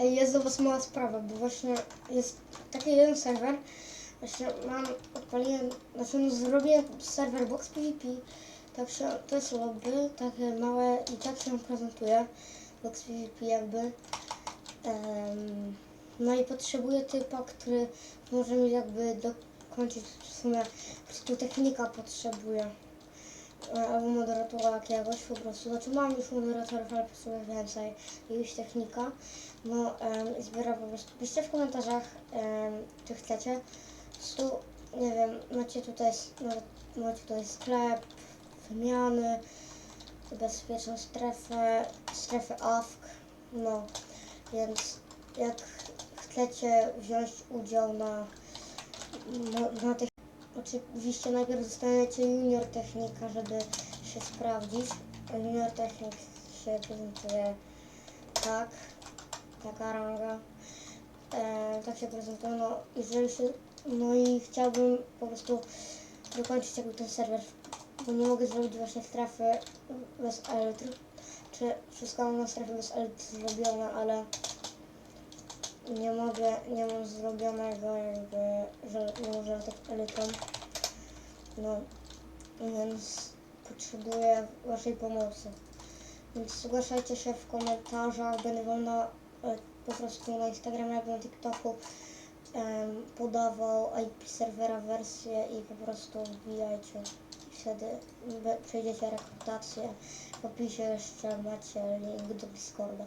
Ej, jest do was mała sprawa, bo właśnie jest taki jeden serwer, właśnie mam, odpaliłem, znaczy no zrobię serwer Box PvP, tak się, to jest lobby, takie małe i tak się prezentuje, Box PvP jakby. Em, no i potrzebuję typa, który może mi jakby dokończyć w sumie, po prostu technika potrzebuję. E, Albo moderatora jakiegoś po prostu. Znaczy mam już moderatorów, ale potrzebuję więcej. I już technika. No em, i zbieram po prostu. Piszcie w komentarzach, em, czy chcecie. Prostu, nie wiem, macie tutaj, macie tutaj sklep, wymiany, bezpieczną strefę, strefę AFK. No, więc jak chcecie wziąć udział na, na, na tych Oczywiście najpierw dostaniecie junior technika, żeby się sprawdzić. Junior technik się prezentuje tak, taka ranga. E, tak się prezentuje. No, jeżeli się, no i chciałbym po prostu dokończyć jakby ten serwer, bo nie mogę zrobić właśnie strefy bez elitr. Czy wszystko mam na strefie bez elitr zrobione, ale nie mogę, nie mam zrobionego jakby, że nie może tak elitrą. No, więc potrzebuję Waszej pomocy. Więc zgłaszajcie się w komentarzach, będę Wam na, e, po prostu na Instagramie albo na TikToku podawał IP serwera wersję i po prostu wbijajcie. Wtedy be- przejdziecie rekrutację. W opisie jeszcze macie link do Discorda.